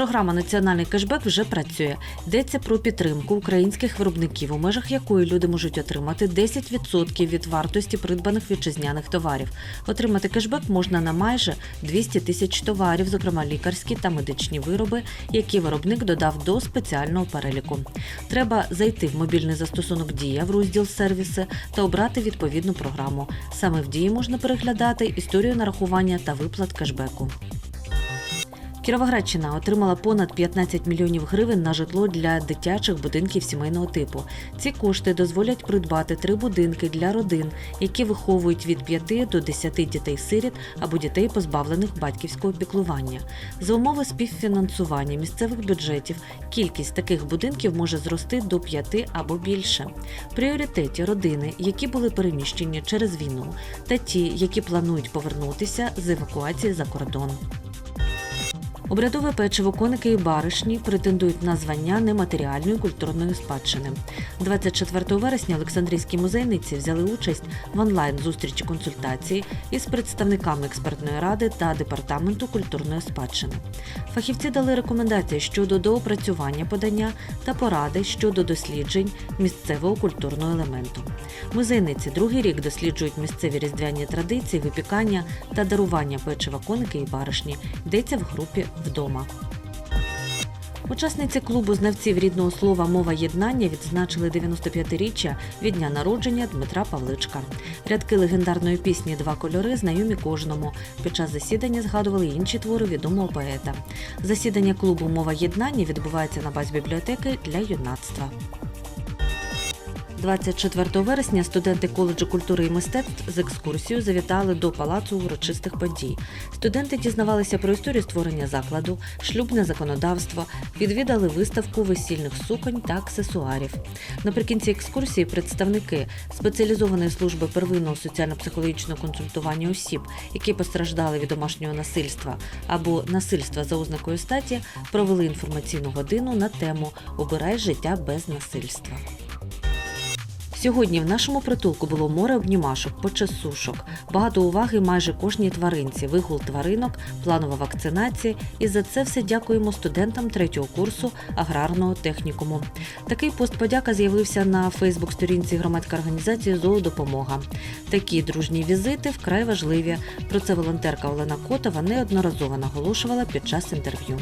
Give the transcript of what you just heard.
Програма Національний кешбек вже працює. Йдеться про підтримку українських виробників, у межах якої люди можуть отримати 10% від вартості придбаних вітчизняних товарів. Отримати кешбек можна на майже 200 тисяч товарів, зокрема лікарські та медичні вироби, які виробник додав до спеціального переліку. Треба зайти в мобільний застосунок Дія в розділ сервіси та обрати відповідну програму. Саме в дії можна переглядати історію нарахування та виплат кешбеку. Кіровоградщина отримала понад 15 мільйонів гривень на житло для дитячих будинків сімейного типу. Ці кошти дозволять придбати три будинки для родин, які виховують від 5 до 10 дітей-сиріт або дітей, позбавлених батьківського піклування. За умови співфінансування місцевих бюджетів кількість таких будинків може зрости до 5 або більше. В пріоритеті родини, які були переміщені через війну, та ті, які планують повернутися з евакуації за кордон. Обрядове печиво, коники і баришні претендують на звання нематеріальної культурної спадщини. 24 вересня Олександрійські музейниці взяли участь в онлайн зустрічі консультації із представниками експертної ради та департаменту культурної спадщини. Фахівці дали рекомендації щодо доопрацювання подання та поради щодо досліджень місцевого культурного елементу. Музейниці другий рік досліджують місцеві різдвяні традиції, випікання та дарування печива коники і баришні. Йдеться в групі вдома. Учасниці клубу знавців рідного слова Мова єднання відзначили 95-річчя від дня народження Дмитра Павличка. Рядки легендарної пісні Два кольори знайомі кожному. Під час засідання згадували інші твори відомого поета. Засідання клубу Мова єднання відбувається на базі бібліотеки для юнацтва. 24 вересня студенти коледжу культури і мистецтв з екскурсією завітали до палацу урочистих подій. Студенти дізнавалися про історію створення закладу, шлюбне законодавство, відвідали виставку весільних суконь та аксесуарів. Наприкінці екскурсії представники спеціалізованої служби первинного соціально-психологічного консультування осіб, які постраждали від домашнього насильства або насильства за ознакою статі, провели інформаційну годину на тему Обирай життя без насильства. Сьогодні в нашому притулку було море обнімашок, почесушок, багато уваги майже кожній тваринці, вигул тваринок, планова вакцинація. І за це все дякуємо студентам третього курсу аграрного технікуму. Такий пост подяка з'явився на Фейсбук-сторінці громадської організації Зоодопомога. Такі дружні візити вкрай важливі. Про це волонтерка Олена Котова неодноразово наголошувала під час інтерв'ю.